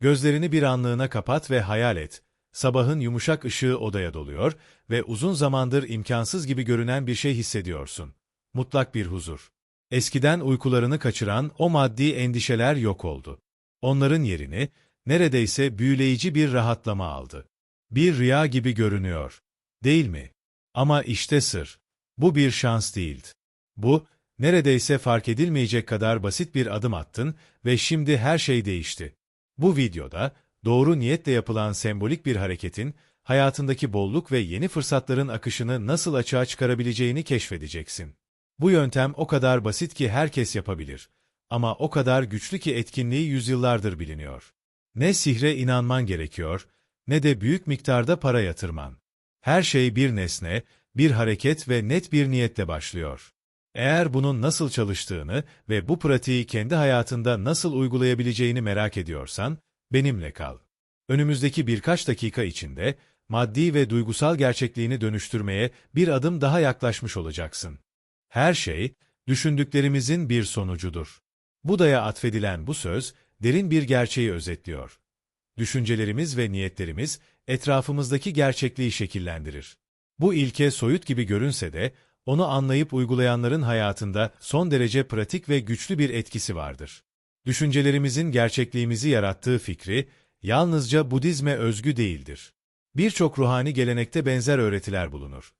Gözlerini bir anlığına kapat ve hayal et. Sabahın yumuşak ışığı odaya doluyor ve uzun zamandır imkansız gibi görünen bir şey hissediyorsun. Mutlak bir huzur. Eskiden uykularını kaçıran o maddi endişeler yok oldu. Onların yerini neredeyse büyüleyici bir rahatlama aldı. Bir rüya gibi görünüyor. Değil mi? Ama işte sır. Bu bir şans değildi. Bu, neredeyse fark edilmeyecek kadar basit bir adım attın ve şimdi her şey değişti. Bu videoda, doğru niyetle yapılan sembolik bir hareketin, hayatındaki bolluk ve yeni fırsatların akışını nasıl açığa çıkarabileceğini keşfedeceksin. Bu yöntem o kadar basit ki herkes yapabilir. Ama o kadar güçlü ki etkinliği yüzyıllardır biliniyor. Ne sihre inanman gerekiyor, ne de büyük miktarda para yatırman. Her şey bir nesne, bir hareket ve net bir niyetle başlıyor. Eğer bunun nasıl çalıştığını ve bu pratiği kendi hayatında nasıl uygulayabileceğini merak ediyorsan, benimle kal. Önümüzdeki birkaç dakika içinde, maddi ve duygusal gerçekliğini dönüştürmeye bir adım daha yaklaşmış olacaksın. Her şey, düşündüklerimizin bir sonucudur. Buda'ya atfedilen bu söz, derin bir gerçeği özetliyor. Düşüncelerimiz ve niyetlerimiz, etrafımızdaki gerçekliği şekillendirir. Bu ilke soyut gibi görünse de, onu anlayıp uygulayanların hayatında son derece pratik ve güçlü bir etkisi vardır. Düşüncelerimizin gerçekliğimizi yarattığı fikri, yalnızca Budizme özgü değildir. Birçok ruhani gelenekte benzer öğretiler bulunur.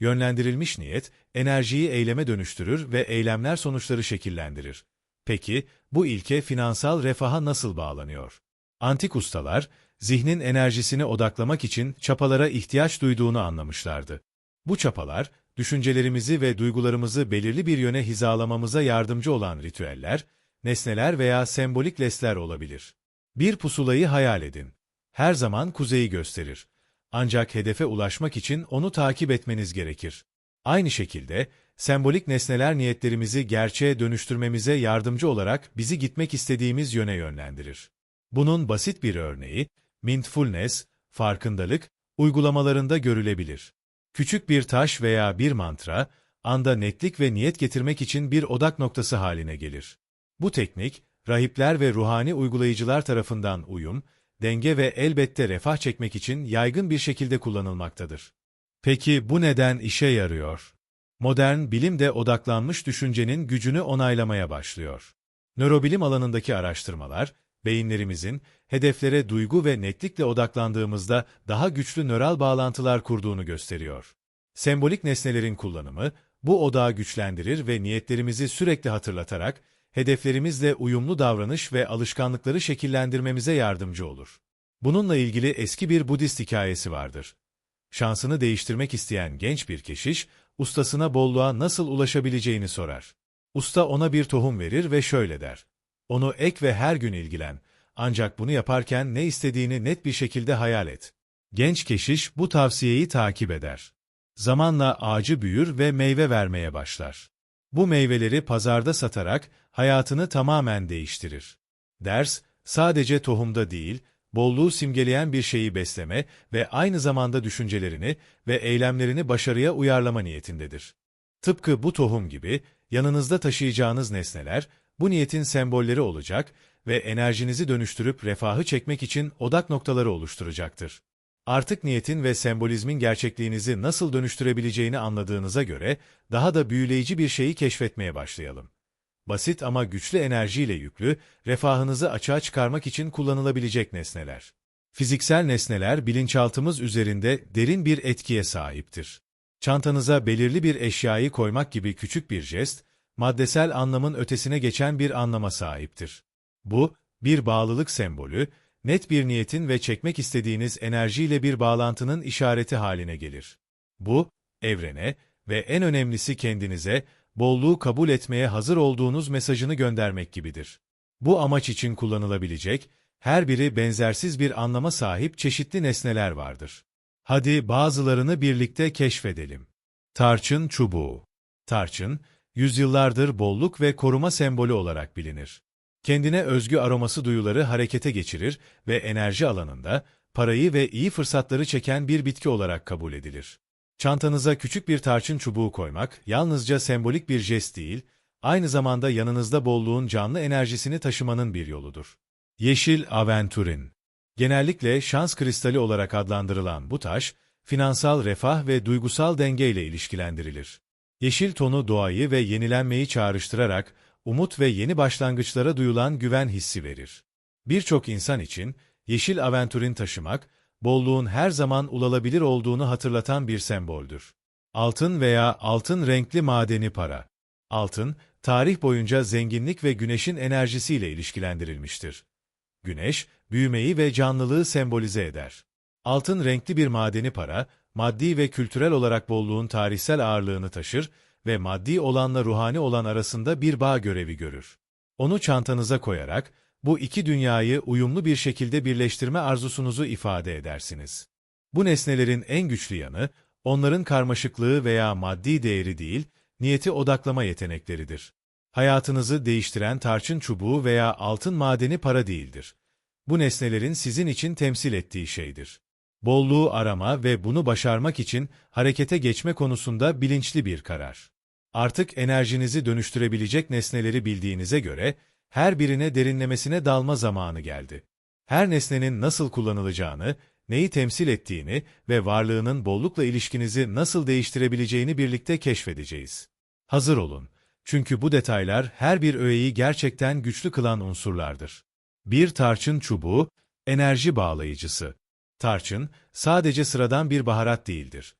Yönlendirilmiş niyet, enerjiyi eyleme dönüştürür ve eylemler sonuçları şekillendirir. Peki, bu ilke finansal refaha nasıl bağlanıyor? Antik ustalar, zihnin enerjisini odaklamak için çapalara ihtiyaç duyduğunu anlamışlardı. Bu çapalar, düşüncelerimizi ve duygularımızı belirli bir yöne hizalamamıza yardımcı olan ritüeller, nesneler veya sembolik lesler olabilir. Bir pusulayı hayal edin. Her zaman kuzeyi gösterir. Ancak hedefe ulaşmak için onu takip etmeniz gerekir. Aynı şekilde, sembolik nesneler niyetlerimizi gerçeğe dönüştürmemize yardımcı olarak bizi gitmek istediğimiz yöne yönlendirir. Bunun basit bir örneği, mindfulness, farkındalık, uygulamalarında görülebilir. Küçük bir taş veya bir mantra, anda netlik ve niyet getirmek için bir odak noktası haline gelir. Bu teknik, rahipler ve ruhani uygulayıcılar tarafından uyum, denge ve elbette refah çekmek için yaygın bir şekilde kullanılmaktadır. Peki bu neden işe yarıyor? Modern bilim de odaklanmış düşüncenin gücünü onaylamaya başlıyor. Nörobilim alanındaki araştırmalar, beyinlerimizin hedeflere duygu ve netlikle odaklandığımızda daha güçlü nöral bağlantılar kurduğunu gösteriyor. Sembolik nesnelerin kullanımı, bu odağı güçlendirir ve niyetlerimizi sürekli hatırlatarak, hedeflerimizle uyumlu davranış ve alışkanlıkları şekillendirmemize yardımcı olur. Bununla ilgili eski bir Budist hikayesi vardır. Şansını değiştirmek isteyen genç bir keşiş, ustasına bolluğa nasıl ulaşabileceğini sorar. Usta ona bir tohum verir ve şöyle der. Onu ek ve her gün ilgilen. Ancak bunu yaparken ne istediğini net bir şekilde hayal et. Genç keşiş bu tavsiyeyi takip eder. Zamanla ağacı büyür ve meyve vermeye başlar. Bu meyveleri pazarda satarak hayatını tamamen değiştirir. Ders, sadece tohumda değil, bolluğu simgeleyen bir şeyi besleme ve aynı zamanda düşüncelerini ve eylemlerini başarıya uyarlama niyetindedir. Tıpkı bu tohum gibi, yanınızda taşıyacağınız nesneler, bu niyetin sembolleri olacak ve enerjinizi dönüştürüp refahı çekmek için odak noktaları oluşturacaktır. Artık niyetin ve sembolizmin gerçekliğinizi nasıl dönüştürebileceğini anladığınıza göre daha da büyüleyici bir şeyi keşfetmeye başlayalım. Basit ama güçlü enerjiyle yüklü, refahınızı açığa çıkarmak için kullanılabilecek nesneler. Fiziksel nesneler bilinçaltımız üzerinde derin bir etkiye sahiptir. Çantanıza belirli bir eşyayı koymak gibi küçük bir jest, maddesel anlamın ötesine geçen bir anlama sahiptir. Bu, bir bağlılık sembolü, net bir niyetin ve çekmek istediğiniz enerjiyle bir bağlantının işareti haline gelir. Bu, evrene ve en önemlisi kendinize, bolluğu kabul etmeye hazır olduğunuz mesajını göndermek gibidir. Bu amaç için kullanılabilecek, her biri benzersiz bir anlama sahip çeşitli nesneler vardır. Hadi bazılarını birlikte keşfedelim. Tarçın çubuğu. Tarçın, yüzyıllardır bolluk ve koruma sembolü olarak bilinir. Kendine özgü aroması duyuları harekete geçirir ve enerji alanında parayı ve iyi fırsatları çeken bir bitki olarak kabul edilir. Çantanıza küçük bir tarçın çubuğu koymak yalnızca sembolik bir jest değil, aynı zamanda yanınızda bolluğun canlı enerjisini taşımanın bir yoludur. Yeşil aventurin. Genellikle şans kristali olarak adlandırılan bu taş, finansal refah ve duygusal dengeyle ilişkilendirilir. Yeşil tonu doğayı ve yenilenmeyi çağrıştırarak, umut ve yeni başlangıçlara duyulan güven hissi verir. Birçok insan için, yeşil aventurin taşımak, bolluğun her zaman ulaşılabilir olduğunu hatırlatan bir semboldür. Altın veya altın renkli madeni para. Altın, tarih boyunca zenginlik ve güneşin enerjisiyle ilişkilendirilmiştir. Güneş, büyümeyi ve canlılığı sembolize eder. Altın renkli bir madeni para, maddi ve kültürel olarak bolluğun tarihsel ağırlığını taşır ve maddi olanla ruhani olan arasında bir bağ görevi görür. Onu çantanıza koyarak, bu iki dünyayı uyumlu bir şekilde birleştirme arzusunuzu ifade edersiniz. Bu nesnelerin en güçlü yanı, onların karmaşıklığı veya maddi değeri değil, niyeti odaklama yetenekleridir. Hayatınızı değiştiren tarçın çubuğu veya altın madeni para değildir. Bu nesnelerin sizin için temsil ettiği şeydir. Bolluğu arama ve bunu başarmak için harekete geçme konusunda bilinçli bir karar. Artık enerjinizi dönüştürebilecek nesneleri bildiğinize göre, her birine derinlemesine dalma zamanı geldi. Her nesnenin nasıl kullanılacağını, neyi temsil ettiğini ve varlığının bollukla ilişkinizi nasıl değiştirebileceğini birlikte keşfedeceğiz. Hazır olun. Çünkü bu detaylar her bir öğeyi gerçekten güçlü kılan unsurlardır. Bir tarçın çubuğu, enerji bağlayıcısı. Tarçın, sadece sıradan bir baharat değildir.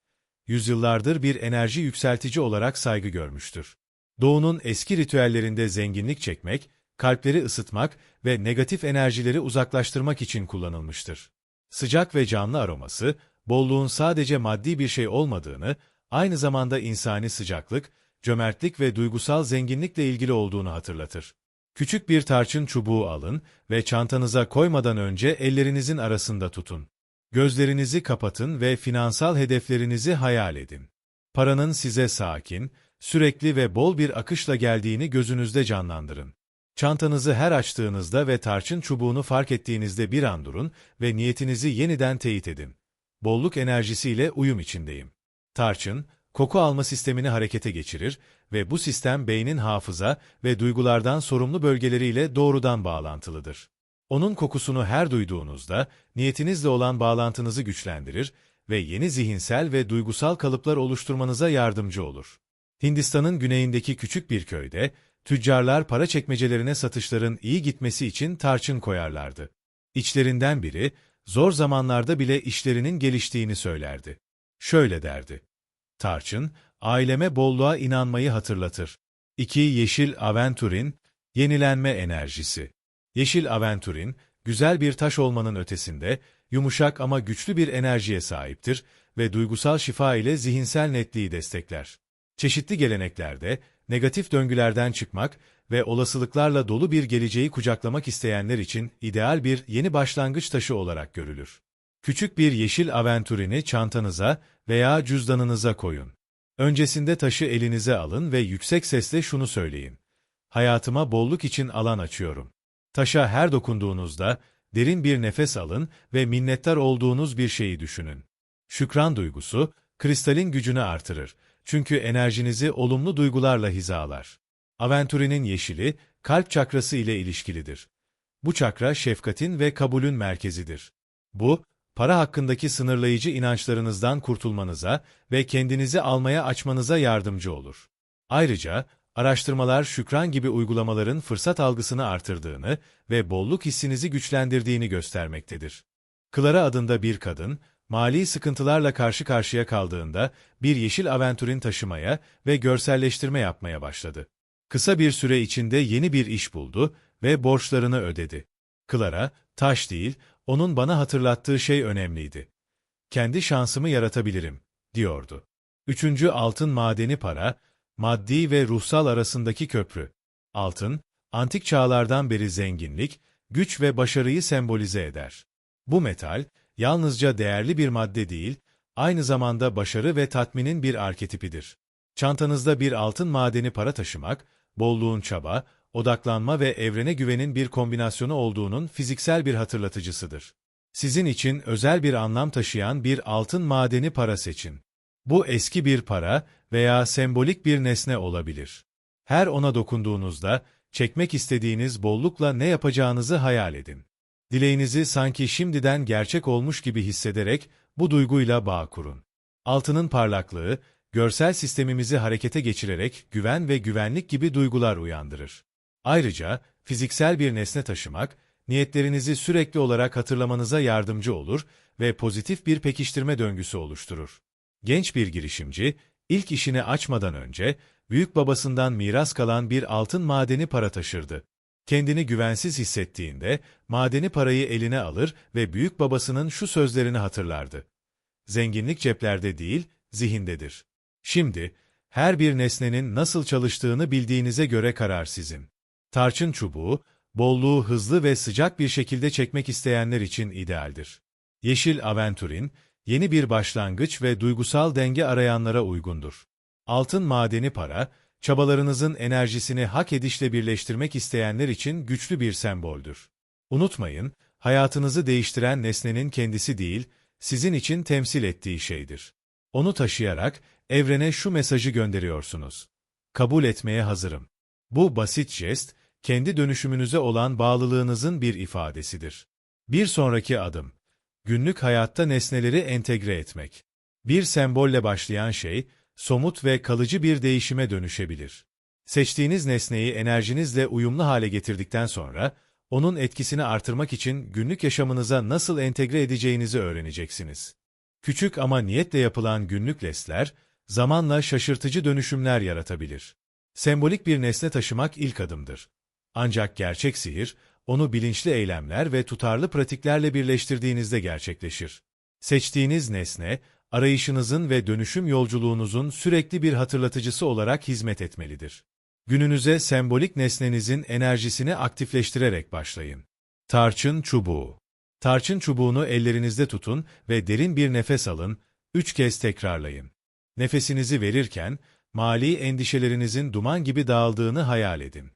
Yüzyıllardır bir enerji yükseltici olarak saygı görmüştür. Doğunun eski ritüellerinde zenginlik çekmek, kalpleri ısıtmak ve negatif enerjileri uzaklaştırmak için kullanılmıştır. Sıcak ve canlı aroması, bolluğun sadece maddi bir şey olmadığını, aynı zamanda insani sıcaklık, cömertlik ve duygusal zenginlikle ilgili olduğunu hatırlatır. Küçük bir tarçın çubuğu alın ve çantanıza koymadan önce ellerinizin arasında tutun. Gözlerinizi kapatın ve finansal hedeflerinizi hayal edin. Paranın size sakin, sürekli ve bol bir akışla geldiğini gözünüzde canlandırın. Çantanızı her açtığınızda ve tarçın çubuğunu fark ettiğinizde bir an durun ve niyetinizi yeniden teyit edin. Bolluk enerjisiyle uyum içindeyim. Tarçın, koku alma sistemini harekete geçirir ve bu sistem beynin hafıza ve duygulardan sorumlu bölgeleriyle doğrudan bağlantılıdır. Onun kokusunu her duyduğunuzda, niyetinizle olan bağlantınızı güçlendirir ve yeni zihinsel ve duygusal kalıplar oluşturmanıza yardımcı olur. Hindistan'ın güneyindeki küçük bir köyde, tüccarlar para çekmecelerine satışların iyi gitmesi için tarçın koyarlardı. İçlerinden biri, zor zamanlarda bile işlerinin geliştiğini söylerdi. Şöyle derdi. Tarçın, aileme bolluğa inanmayı hatırlatır. 2. Yeşil Aventurin, yenilenme enerjisi. Yeşil Aventurin, güzel bir taş olmanın ötesinde, yumuşak ama güçlü bir enerjiye sahiptir ve duygusal şifa ile zihinsel netliği destekler. Çeşitli geleneklerde, negatif döngülerden çıkmak ve olasılıklarla dolu bir geleceği kucaklamak isteyenler için ideal bir yeni başlangıç taşı olarak görülür. Küçük bir yeşil aventurini çantanıza veya cüzdanınıza koyun. Öncesinde taşı elinize alın ve yüksek sesle şunu söyleyin. Hayatıma bolluk için alan açıyorum. Taşa her dokunduğunuzda derin bir nefes alın ve minnettar olduğunuz bir şeyi düşünün. Şükran duygusu, kristalin gücünü artırır çünkü enerjinizi olumlu duygularla hizalar. Aventurinin yeşili, kalp çakrası ile ilişkilidir. Bu çakra şefkatin ve kabulün merkezidir. Bu, para hakkındaki sınırlayıcı inançlarınızdan kurtulmanıza ve kendinizi almaya açmanıza yardımcı olur. Ayrıca, araştırmalar şükran gibi uygulamaların fırsat algısını artırdığını ve bolluk hissinizi güçlendirdiğini göstermektedir. Clara adında bir kadın, mali sıkıntılarla karşı karşıya kaldığında bir yeşil aventürin taşımaya ve görselleştirme yapmaya başladı. Kısa bir süre içinde yeni bir iş buldu ve borçlarını ödedi. Clara, taş değil, onun bana hatırlattığı şey önemliydi. Kendi şansımı yaratabilirim, diyordu. Üçüncü altın madeni para, maddi ve ruhsal arasındaki köprü. Altın, antik çağlardan beri zenginlik, güç ve başarıyı sembolize eder. Bu metal, yalnızca değerli bir madde değil, aynı zamanda başarı ve tatminin bir arketipidir. Çantanızda bir altın madeni para taşımak, bolluğun çaba, odaklanma ve evrene güvenin bir kombinasyonu olduğunun fiziksel bir hatırlatıcısıdır. Sizin için özel bir anlam taşıyan bir altın madeni para seçin. Bu eski bir para veya sembolik bir nesne olabilir. Her ona dokunduğunuzda, çekmek istediğiniz bollukla ne yapacağınızı hayal edin. Dileğinizi sanki şimdiden gerçek olmuş gibi hissederek bu duyguyla bağ kurun. Altının parlaklığı, görsel sistemimizi harekete geçirerek güven ve güvenlik gibi duygular uyandırır. Ayrıca, fiziksel bir nesne taşımak, niyetlerinizi sürekli olarak hatırlamanıza yardımcı olur ve pozitif bir pekiştirme döngüsü oluşturur. Genç bir girişimci, ilk işini açmadan önce, büyük babasından miras kalan bir altın madeni para taşırdı. Kendini güvensiz hissettiğinde, madeni parayı eline alır ve büyük babasının şu sözlerini hatırlardı. Zenginlik ceplerde değil, zihindedir. Şimdi, her bir nesnenin nasıl çalıştığını bildiğinize göre karar sizin. Tarçın çubuğu, bolluğu hızlı ve sıcak bir şekilde çekmek isteyenler için idealdir. Yeşil aventurin, yeni bir başlangıç ve duygusal denge arayanlara uygundur. Altın madeni para, çabalarınızın enerjisini hak edişle birleştirmek isteyenler için güçlü bir semboldür. Unutmayın, hayatınızı değiştiren nesnenin kendisi değil, sizin için temsil ettiği şeydir. Onu taşıyarak evrene şu mesajı gönderiyorsunuz. Kabul etmeye hazırım. Bu basit jest, kendi dönüşümünüze olan bağlılığınızın bir ifadesidir. Bir sonraki adım, günlük hayatta nesneleri entegre etmek. Bir sembolle başlayan şey, somut ve kalıcı bir değişime dönüşebilir. Seçtiğiniz nesneyi enerjinizle uyumlu hale getirdikten sonra, onun etkisini artırmak için günlük yaşamınıza nasıl entegre edeceğinizi öğreneceksiniz. Küçük ama niyetle yapılan günlük lestler, zamanla şaşırtıcı dönüşümler yaratabilir. Sembolik bir nesne taşımak ilk adımdır. Ancak gerçek sihir, onu bilinçli eylemler ve tutarlı pratiklerle birleştirdiğinizde gerçekleşir. Seçtiğiniz nesne, arayışınızın ve dönüşüm yolculuğunuzun sürekli bir hatırlatıcısı olarak hizmet etmelidir. Gününüze sembolik nesnenizin enerjisini aktifleştirerek başlayın. Tarçın çubuğu Tarçın çubuğunu ellerinizde tutun ve derin bir nefes alın, üç kez tekrarlayın. Nefesinizi verirken, mali endişelerinizin duman gibi dağıldığını hayal edin.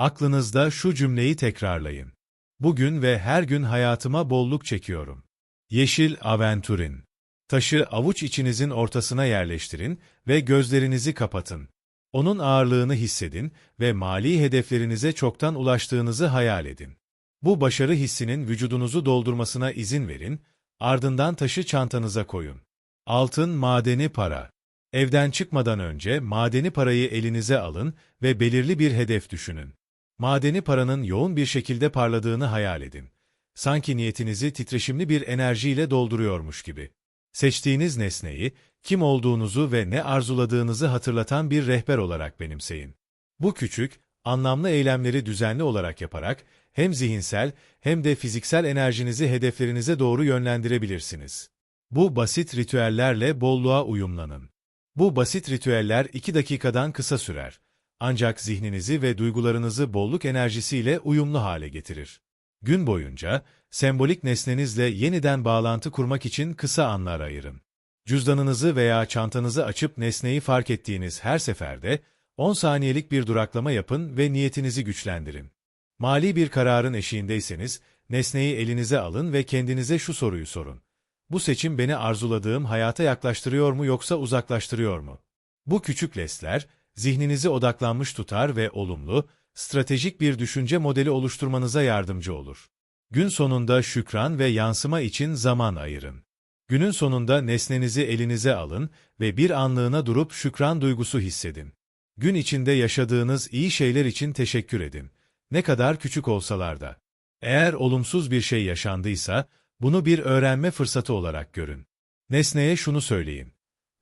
Aklınızda şu cümleyi tekrarlayın. Bugün ve her gün hayatıma bolluk çekiyorum. Yeşil Aventurin Taşı avuç içinizin ortasına yerleştirin ve gözlerinizi kapatın. Onun ağırlığını hissedin ve mali hedeflerinize çoktan ulaştığınızı hayal edin. Bu başarı hissinin vücudunuzu doldurmasına izin verin, ardından taşı çantanıza koyun. Altın madeni para. Evden çıkmadan önce madeni parayı elinize alın ve belirli bir hedef düşünün. Madeni paranın yoğun bir şekilde parladığını hayal edin. Sanki niyetinizi titreşimli bir enerjiyle dolduruyormuş gibi. Seçtiğiniz nesneyi, kim olduğunuzu ve ne arzuladığınızı hatırlatan bir rehber olarak benimseyin. Bu küçük, anlamlı eylemleri düzenli olarak yaparak, hem zihinsel hem de fiziksel enerjinizi hedeflerinize doğru yönlendirebilirsiniz. Bu basit ritüellerle bolluğa uyumlanın. Bu basit ritüeller 2 dakikadan kısa sürer. Ancak zihninizi ve duygularınızı bolluk enerjisiyle uyumlu hale getirir. Gün boyunca, sembolik nesnenizle yeniden bağlantı kurmak için kısa anlar ayırın. Cüzdanınızı veya çantanızı açıp nesneyi fark ettiğiniz her seferde 10 saniyelik bir duraklama yapın ve niyetinizi güçlendirin. Mali bir kararın eşiğindeyseniz, nesneyi elinize alın ve kendinize şu soruyu sorun. Bu seçim beni arzuladığım hayata yaklaştırıyor mu yoksa uzaklaştırıyor mu? Bu küçük lesler, zihninizi odaklanmış tutar ve olumlu, stratejik bir düşünce modeli oluşturmanıza yardımcı olur. Gün sonunda şükran ve yansıma için zaman ayırın. Günün sonunda nesnenizi elinize alın ve bir anlığına durup şükran duygusu hissedin. Gün içinde yaşadığınız iyi şeyler için teşekkür edin. Ne kadar küçük olsalar da. Eğer olumsuz bir şey yaşandıysa, bunu bir öğrenme fırsatı olarak görün. Nesneye şunu söyleyin.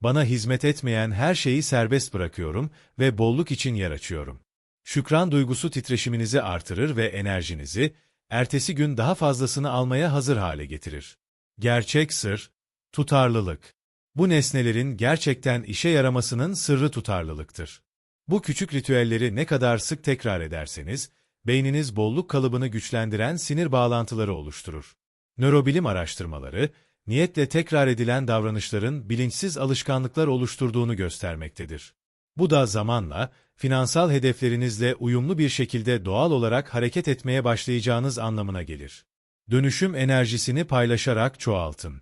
Bana hizmet etmeyen her şeyi serbest bırakıyorum ve bolluk için yer açıyorum. Şükran duygusu titreşiminizi artırır ve enerjinizi, ertesi gün daha fazlasını almaya hazır hale getirir. Gerçek sır, tutarlılık. Bu nesnelerin gerçekten işe yaramasının sırrı tutarlılıktır. Bu küçük ritüelleri ne kadar sık tekrar ederseniz, beyniniz bolluk kalıbını güçlendiren sinir bağlantıları oluşturur. Nörobilim araştırmaları, niyetle tekrar edilen davranışların bilinçsiz alışkanlıklar oluşturduğunu göstermektedir. Bu da zamanla, finansal hedeflerinizle uyumlu bir şekilde doğal olarak hareket etmeye başlayacağınız anlamına gelir. Dönüşüm enerjisini paylaşarak çoğaltın.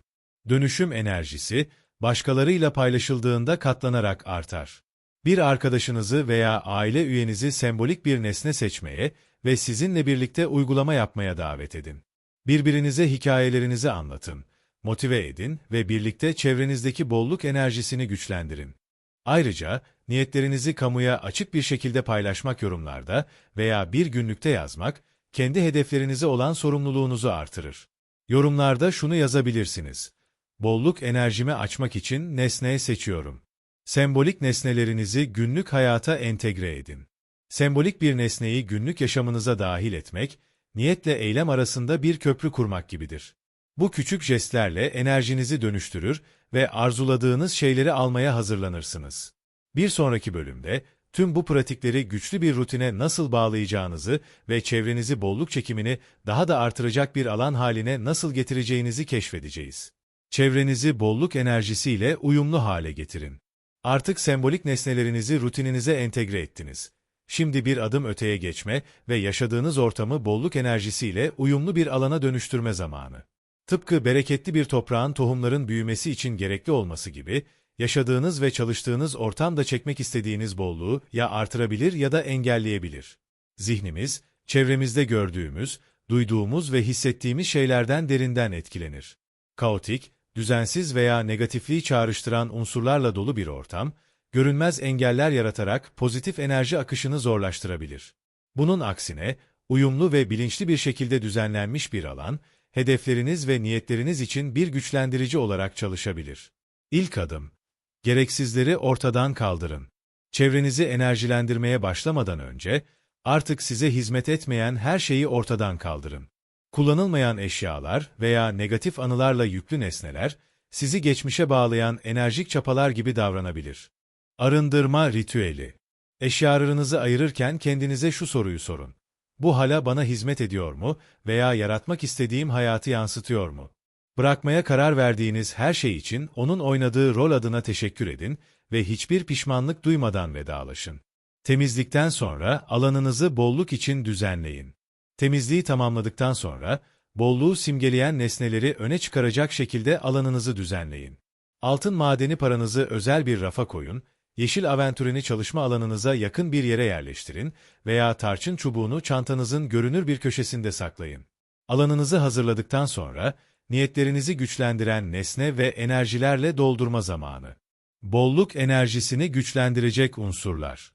Dönüşüm enerjisi, başkalarıyla paylaşıldığında katlanarak artar. Bir arkadaşınızı veya aile üyenizi sembolik bir nesne seçmeye ve sizinle birlikte uygulama yapmaya davet edin. Birbirinize hikayelerinizi anlatın, motive edin ve birlikte çevrenizdeki bolluk enerjisini güçlendirin. Ayrıca, niyetlerinizi kamuya açık bir şekilde paylaşmak yorumlarda veya bir günlükte yazmak, kendi hedeflerinize olan sorumluluğunuzu artırır. Yorumlarda şunu yazabilirsiniz. Bolluk enerjimi açmak için nesneyi seçiyorum. Sembolik nesnelerinizi günlük hayata entegre edin. Sembolik bir nesneyi günlük yaşamınıza dahil etmek, niyetle eylem arasında bir köprü kurmak gibidir. Bu küçük jestlerle enerjinizi dönüştürür ve arzuladığınız şeyleri almaya hazırlanırsınız. Bir sonraki bölümde, tüm bu pratikleri güçlü bir rutine nasıl bağlayacağınızı ve çevrenizi bolluk çekimini daha da artıracak bir alan haline nasıl getireceğinizi keşfedeceğiz. Çevrenizi bolluk enerjisiyle uyumlu hale getirin. Artık sembolik nesnelerinizi rutininize entegre ettiniz. Şimdi bir adım öteye geçme ve yaşadığınız ortamı bolluk enerjisiyle uyumlu bir alana dönüştürme zamanı. Tıpkı bereketli bir toprağın tohumların büyümesi için gerekli olması gibi, yaşadığınız ve çalıştığınız ortamda çekmek istediğiniz bolluğu ya artırabilir ya da engelleyebilir. Zihnimiz, çevremizde gördüğümüz, duyduğumuz ve hissettiğimiz şeylerden derinden etkilenir. Kaotik, düzensiz veya negatifliği çağrıştıran unsurlarla dolu bir ortam, görünmez engeller yaratarak pozitif enerji akışını zorlaştırabilir. Bunun aksine, uyumlu ve bilinçli bir şekilde düzenlenmiş bir alan, hedefleriniz ve niyetleriniz için bir güçlendirici olarak çalışabilir. İlk adım, gereksizleri ortadan kaldırın. Çevrenizi enerjilendirmeye başlamadan önce, artık size hizmet etmeyen her şeyi ortadan kaldırın. Kullanılmayan eşyalar veya negatif anılarla yüklü nesneler, sizi geçmişe bağlayan enerjik çapalar gibi davranabilir. Arındırma ritüeli. Eşyalarınızı ayırırken kendinize şu soruyu sorun. Bu hala bana hizmet ediyor mu veya yaratmak istediğim hayatı yansıtıyor mu? Bırakmaya karar verdiğiniz her şey için onun oynadığı rol adına teşekkür edin ve hiçbir pişmanlık duymadan vedalaşın. Temizlikten sonra alanınızı bolluk için düzenleyin. Temizliği tamamladıktan sonra, bolluğu simgeleyen nesneleri öne çıkaracak şekilde alanınızı düzenleyin. Altın madeni paranızı özel bir rafa koyun, yeşil aventüreni çalışma alanınıza yakın bir yere yerleştirin veya tarçın çubuğunu çantanızın görünür bir köşesinde saklayın. Alanınızı hazırladıktan sonra, niyetlerinizi güçlendiren nesne ve enerjilerle doldurma zamanı. Bolluk enerjisini güçlendirecek unsurlar.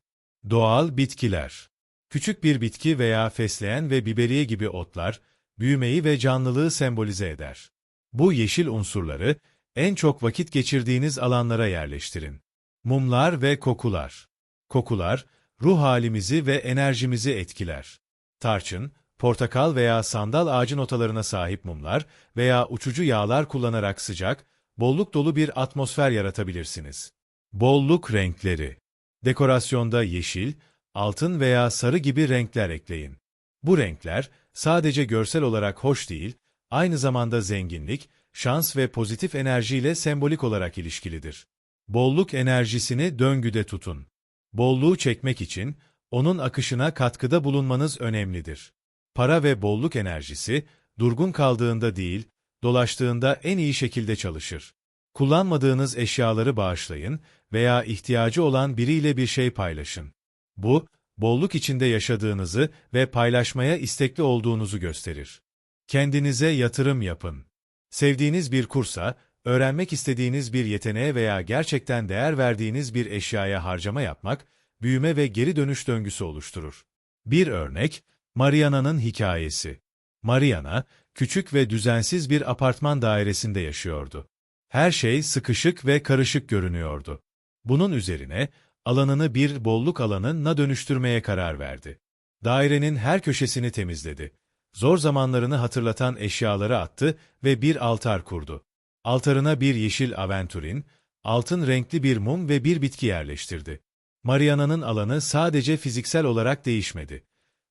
Doğal bitkiler. Küçük bir bitki veya fesleğen ve biberiye gibi otlar, büyümeyi ve canlılığı sembolize eder. Bu yeşil unsurları, en çok vakit geçirdiğiniz alanlara yerleştirin. Mumlar ve kokular. Kokular, ruh halimizi ve enerjimizi etkiler. Tarçın, portakal veya sandal ağacı notalarına sahip mumlar veya uçucu yağlar kullanarak sıcak, bolluk dolu bir atmosfer yaratabilirsiniz. Bolluk renkleri. Dekorasyonda yeşil, altın veya sarı gibi renkler ekleyin. Bu renkler sadece görsel olarak hoş değil, aynı zamanda zenginlik, şans ve pozitif enerjiyle sembolik olarak ilişkilidir. Bolluk enerjisini döngüde tutun. Bolluğu çekmek için onun akışına katkıda bulunmanız önemlidir. Para ve bolluk enerjisi durgun kaldığında değil, dolaştığında en iyi şekilde çalışır. Kullanmadığınız eşyaları bağışlayın veya ihtiyacı olan biriyle bir şey paylaşın. Bu, bolluk içinde yaşadığınızı ve paylaşmaya istekli olduğunuzu gösterir. Kendinize yatırım yapın. Sevdiğiniz bir kursa, öğrenmek istediğiniz bir yeteneğe veya gerçekten değer verdiğiniz bir eşyaya harcama yapmak, büyüme ve geri dönüş döngüsü oluşturur. Bir örnek, Mariana'nın hikayesi. Mariana, küçük ve düzensiz bir apartman dairesinde yaşıyordu. Her şey sıkışık ve karışık görünüyordu. Bunun üzerine, alanını bir bolluk alanına dönüştürmeye karar verdi. Dairenin her köşesini temizledi. Zor zamanlarını hatırlatan eşyaları attı ve bir altar kurdu. Altarına bir yeşil aventurin, altın renkli bir mum ve bir bitki yerleştirdi. Mariana'nın alanı sadece fiziksel olarak değişmedi.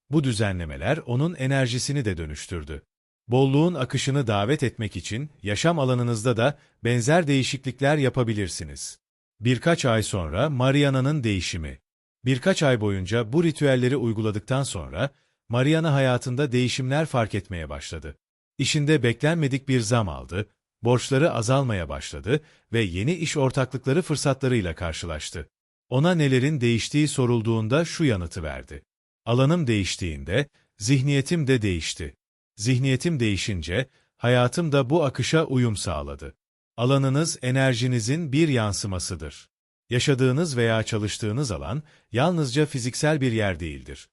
Bu düzenlemeler onun enerjisini de dönüştürdü. Bolluğun akışını davet etmek için yaşam alanınızda da benzer değişiklikler yapabilirsiniz. Birkaç ay sonra Mariana'nın değişimi. Birkaç ay boyunca bu ritüelleri uyguladıktan sonra Mariana hayatında değişimler fark etmeye başladı. İşinde beklenmedik bir zam aldı, borçları azalmaya başladı ve yeni iş ortaklıkları fırsatlarıyla karşılaştı. Ona nelerin değiştiği sorulduğunda şu yanıtı verdi. Alanım değiştiğinde, zihniyetim de değişti. Zihniyetim değişince, hayatım da bu akışa uyum sağladı. Alanınız enerjinizin bir yansımasıdır. Yaşadığınız veya çalıştığınız alan, yalnızca fiziksel bir yer değildir.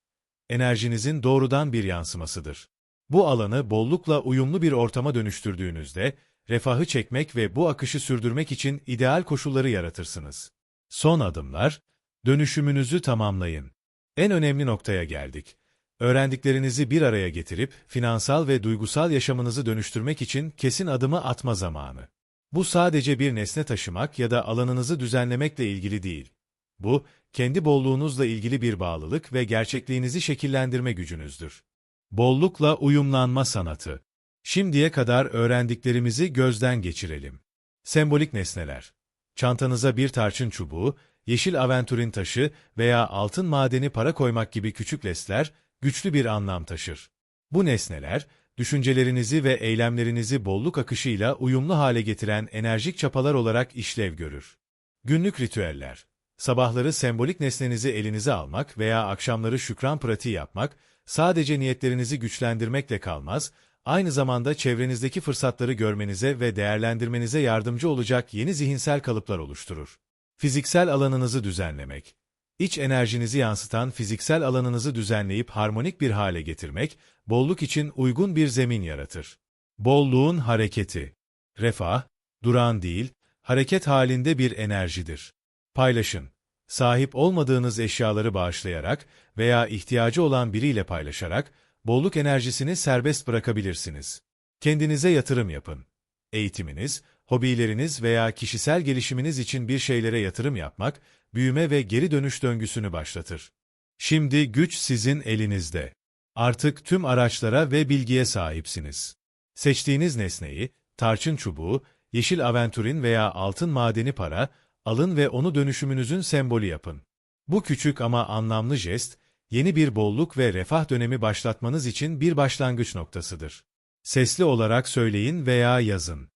Enerjinizin doğrudan bir yansımasıdır. Bu alanı bollukla uyumlu bir ortama dönüştürdüğünüzde, refahı çekmek ve bu akışı sürdürmek için ideal koşulları yaratırsınız. Son adımlar, dönüşümünüzü tamamlayın. En önemli noktaya geldik. Öğrendiklerinizi bir araya getirip, finansal ve duygusal yaşamınızı dönüştürmek için kesin adımı atma zamanı. Bu sadece bir nesne taşımak ya da alanınızı düzenlemekle ilgili değil. Bu, kendi bolluğunuzla ilgili bir bağlılık ve gerçekliğinizi şekillendirme gücünüzdür. Bollukla uyumlanma sanatı. Şimdiye kadar öğrendiklerimizi gözden geçirelim. Sembolik nesneler. Çantanıza bir tarçın çubuğu, yeşil aventurin taşı veya altın madeni para koymak gibi küçük lesler güçlü bir anlam taşır. Bu nesneler, düşüncelerinizi ve eylemlerinizi bolluk akışıyla uyumlu hale getiren enerjik çapalar olarak işlev görür. Günlük ritüeller. Sabahları sembolik nesnenizi elinize almak veya akşamları şükran pratiği yapmak, sadece niyetlerinizi güçlendirmekle kalmaz, aynı zamanda çevrenizdeki fırsatları görmenize ve değerlendirmenize yardımcı olacak yeni zihinsel kalıplar oluşturur. Fiziksel alanınızı düzenlemek. İç enerjinizi yansıtan fiziksel alanınızı düzenleyip harmonik bir hale getirmek, bolluk için uygun bir zemin yaratır. Bolluğun hareketi. Refah, duran değil, hareket halinde bir enerjidir. Paylaşın. Sahip olmadığınız eşyaları bağışlayarak veya ihtiyacı olan biriyle paylaşarak, bolluk enerjisini serbest bırakabilirsiniz. Kendinize yatırım yapın. Eğitiminiz, hobileriniz veya kişisel gelişiminiz için bir şeylere yatırım yapmak, büyüme ve geri dönüş döngüsünü başlatır. Şimdi güç sizin elinizde. Artık tüm araçlara ve bilgiye sahipsiniz. Seçtiğiniz nesneyi, tarçın çubuğu, yeşil aventurin veya altın madeni para, alın ve onu dönüşümünüzün sembolü yapın. Bu küçük ama anlamlı jest, yeni bir bolluk ve refah dönemi başlatmanız için bir başlangıç noktasıdır. Sesli olarak söyleyin veya yazın.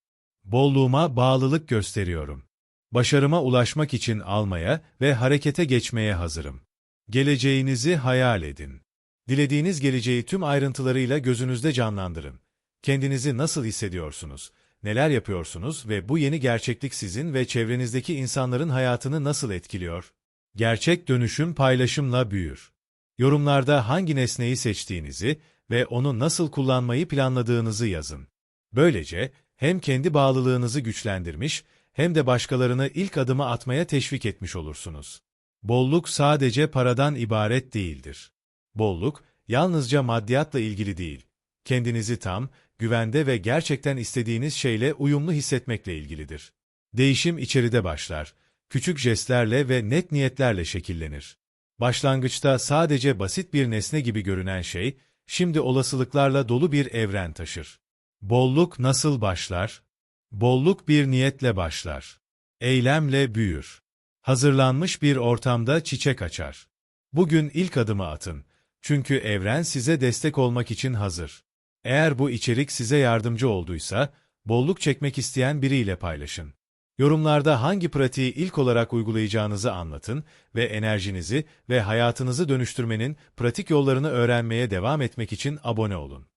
Bolluğuma bağlılık gösteriyorum. Başarıma ulaşmak için almaya ve harekete geçmeye hazırım. Geleceğinizi hayal edin. Dilediğiniz geleceği tüm ayrıntılarıyla gözünüzde canlandırın. Kendinizi nasıl hissediyorsunuz? Neler yapıyorsunuz ve bu yeni gerçeklik sizin ve çevrenizdeki insanların hayatını nasıl etkiliyor? Gerçek dönüşüm paylaşımla büyür. Yorumlarda hangi nesneyi seçtiğinizi ve onu nasıl kullanmayı planladığınızı yazın. Böylece hem kendi bağlılığınızı güçlendirmiş hem de başkalarını ilk adımı atmaya teşvik etmiş olursunuz. Bolluk sadece paradan ibaret değildir. Bolluk, yalnızca maddiyatla ilgili değil, kendinizi tam, güvende ve gerçekten istediğiniz şeyle uyumlu hissetmekle ilgilidir. Değişim içeride başlar, küçük jestlerle ve net niyetlerle şekillenir. Başlangıçta sadece basit bir nesne gibi görünen şey, şimdi olasılıklarla dolu bir evren taşır. Bolluk nasıl başlar? Bolluk bir niyetle başlar. Eylemle büyür. Hazırlanmış bir ortamda çiçek açar. Bugün ilk adımı atın. Çünkü evren size destek olmak için hazır. Eğer bu içerik size yardımcı olduysa, bolluk çekmek isteyen biriyle paylaşın. Yorumlarda hangi pratiği ilk olarak uygulayacağınızı anlatın ve enerjinizi ve hayatınızı dönüştürmenin pratik yollarını öğrenmeye devam etmek için abone olun.